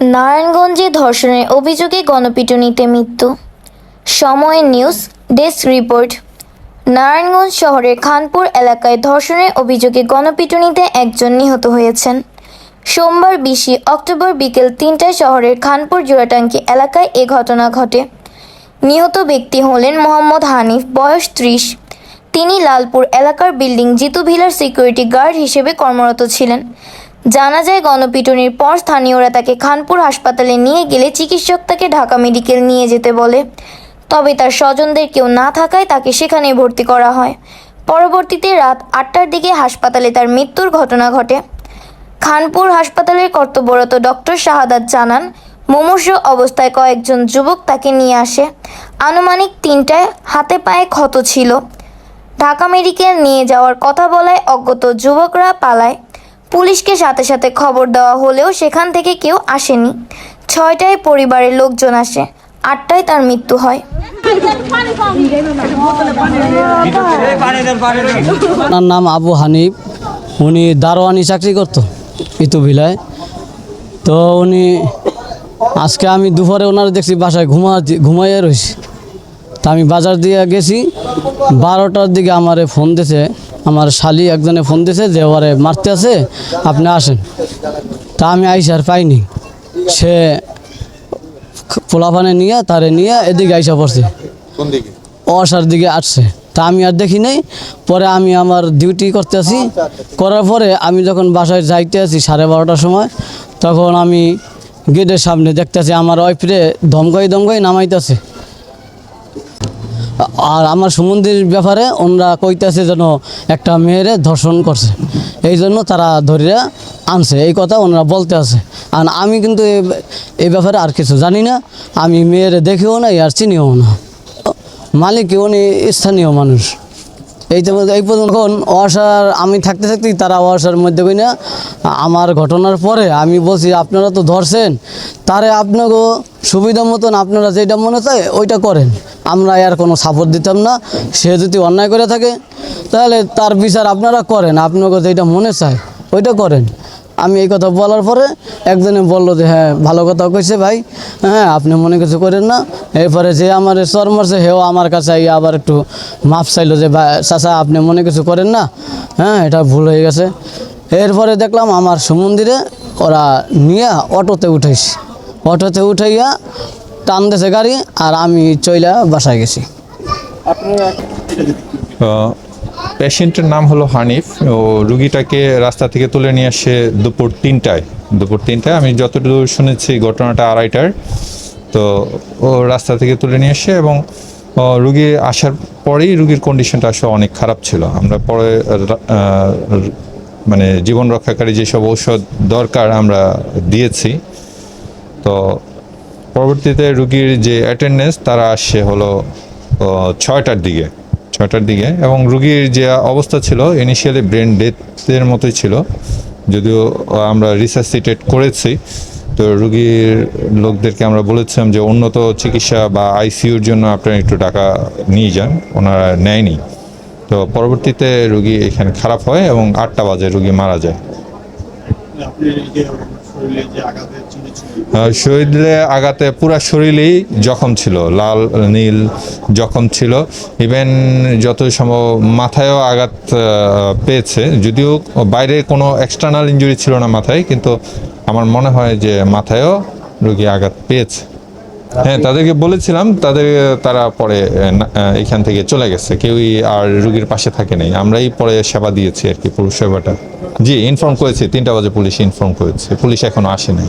নারায়ণগঞ্জে ধর্ষণের অভিযোগে গণপিটুনিতে মৃত্যু। সময় নিউজ, ডেস্ক রিপোর্ট। নারায়ণগঞ্জ শহরের খানপুর এলাকায় ধর্ষণের অভিযোগে গণপিটুনিতে একজন নিহত হয়েছেন। সোমবার বিশে অক্টোবর বিকেল তিনটায় শহরের খানপুর জোড়াটাঙ্কি এলাকায় এ ঘটনা ঘটে। নিহত ব্যক্তি হলেন মোহাম্মদ হানিফ, বয়স ত্রিশ। তিনি লালপুর এলাকার বিল্ডিং জিতু ভিলার সিকিউরিটি গার্ড হিসেবে কর্মরত ছিলেন। জানা যায়, গণপিটুনির পর স্থানীয়রা তাকে খানপুর হাসপাতালে নিয়ে গেলে চিকিৎসক তাকে ঢাকা মেডিকেল নিয়ে যেতে বলে। তবে তার স্বজনদের কেউ না থাকায় তাকে সেখানে ভর্তি করা হয়। পরবর্তীতে রাত আটটার দিকে হাসপাতালে তার মৃত্যুর ঘটনা ঘটে। খানপুর হাসপাতালের কর্তব্যরত ডক্টর শাহাদাত জানান, মুমূর্ষ অবস্থায় কয়েকজন যুবক তাকে নিয়ে আসে। আনুমানিক তিনটায় হাতে পায়ে ক্ষত ছিল। ঢাকা মেডিকেল নিয়ে যাওয়ার কথা বলায় অজ্ঞত যুবকরা পালায়। পুলিশকে সাথে সাথে খবর দেওয়া হলেও সেখান থেকে কেউ আসেনি। ছয়টায় পরিবারের লোকজন আসে, আটটায় তার মৃত্যু হয়। ওনার নাম আবু হানিফ। উনি দারোয়ানি চাকরি করতো ইতুভিলায় তো উনি, আজকে আমি দুপুরে ওনার দেখছি বাসায় ঘুমা ঘুমাইয়া রয়েছি তা আমি বাজার দিয়ে গেছি। বারোটার দিকে আমারে ফোন দিছে। আমার শালি একজনে ফোন দিছে যে ওরে মারতে আছে আপনি আসেন। তা আমি আইসার পাইনি। সে পোলাপানে নিয়ে তারে নিয়ে এদিকে আইসা পড়ছে। অসার দিকে আসছে। তা আমি আর দেখি নাই। পরে আমি আমার ডিউটি করতে আছি। করার পরে আমি যখন বাসায় যাইতে আছি সাড়ে বারোটার সময় তখন আমি গেটের সামনে দেখতেছি আমার ওয়াইফরে ধমকাই ধমকাই নামাইতেছে। আর আমার সুমন্দির ব্যাপারে ওনারা কইতেছে যেন একটা মেয়েরে ধর্ষণ করছে। এই জন্য তারা ধরিয়া আনছে। এই কথা ওনারা বলতে আছে। আর আমি কিন্তু এই ব্যাপারে আর কিছু জানি না। আমি মেয়েরে দেখেও না আর চিনিও না। মালিক উনি স্থানীয় মানুষ। এই তো এই পর্যন্ত অসার, আমি থাকতে থাকতেই তারা অসার মধ্যে কই না। আমার ঘটনার পরে আমি বলছি, আপনারা তো ধরছেন। তারে আপনাকে সুবিধা মতন আপনারা যেটা মনে চায়, ওইটা করেন। আমরা আর কোনো সাপোর্ট দিতাম না। সে যদি অন্যায় করে থাকে, তাহলে তার বিচার আপনারা করেন। আপনাকে যেটা মনে চায়, ওইটা করেন। আমি এই কথা বলার পরে একজনে বলল যে হ্যাঁ ভালো কথা কইছে ভাই। হ্যাঁ আপনি মনে কিছু করেন না। এরপরে যে আমার চর মারছে হেও আমার কাছে আইয়া আবার একটু মাপ চাইলো যে ভাই চাচা আপনি মনে কিছু করেন না? হ্যাঁ এটা ভুল হয়ে গেছে। এরপরে দেখলাম আমার সমন্দিরে ওরা নিয়ে অটোতে উঠাইছে। অটোতে উঠাইয়া টান দিছে গাড়ি আর আমি চইলা বাসায় গেছি। পেশেন্টের নাম হলো হানিফ। ও রুগীটাকে রাস্তা থেকে তুলে নিয়ে আসে দুপুর তিনটায়। দুপুর তিনটায়। আমি যতটুকু শুনেছি ঘটনাটা আড়াইটার। তো ও রাস্তা থেকে তুলে নিয়ে আসে এবং রুগী আসার পরেই রুগীর কন্ডিশনটা আসলে অনেক খারাপ ছিল। আমরা পরে মানে জীবন রক্ষাকারী যেসব ঔষধ দরকার আমরা দিয়েছি। তো পরবর্তীতে রুগীর যে অ্যাটেন্ডেন্স তারা আসছে হলো ছয়টার দিকে। ছয়টার দিকে এবং রুগীর যে অবস্থা ছিল ইনিশিয়ালি ব্রেন ডেথের মতোই ছিল। যদিও আমরা রিসার্সিটেট করেছি, তো রুগীর লোকদেরকে আমরা বলেছিলাম যে উন্নত চিকিৎসা বা আইসিইউর জন্য আপনারা একটু টাকা নিয়ে যান, ওনারা নেয়নি। তো পরবর্তীতে রুগী এখানে খারাপ হয় এবং আটটা বাজে রুগী মারা যায়। শরীরে আঘাতে পুরা শরীরেই জখম ছিল, লাল, নীল জখম ছিল। ইভেন যত সম্ভব মাথায়ও আঘাত পেয়েছে। যদিও বাইরে কোনো এক্সটার্নাল ইঞ্জুরি ছিল না মাথায়, কিন্তু আমার মনে হয় যে মাথায়ও রোগী আঘাত পেয়েছে। হ্যাঁ তাদেরকে বলেছিলাম, তাদের, তারা পরে এখান থেকে চলে গেছে। কেউই আর রুগীর পাশে থাকে নাই। আমরাই পরে সেবা দিয়েছি আর কি পুরুষ সেবাটা। জি ইনফর্ম করেছি, তিনটা বাজে পুলিশ ইনফর্ম করেছে। পুলিশ এখনও আসে নাই।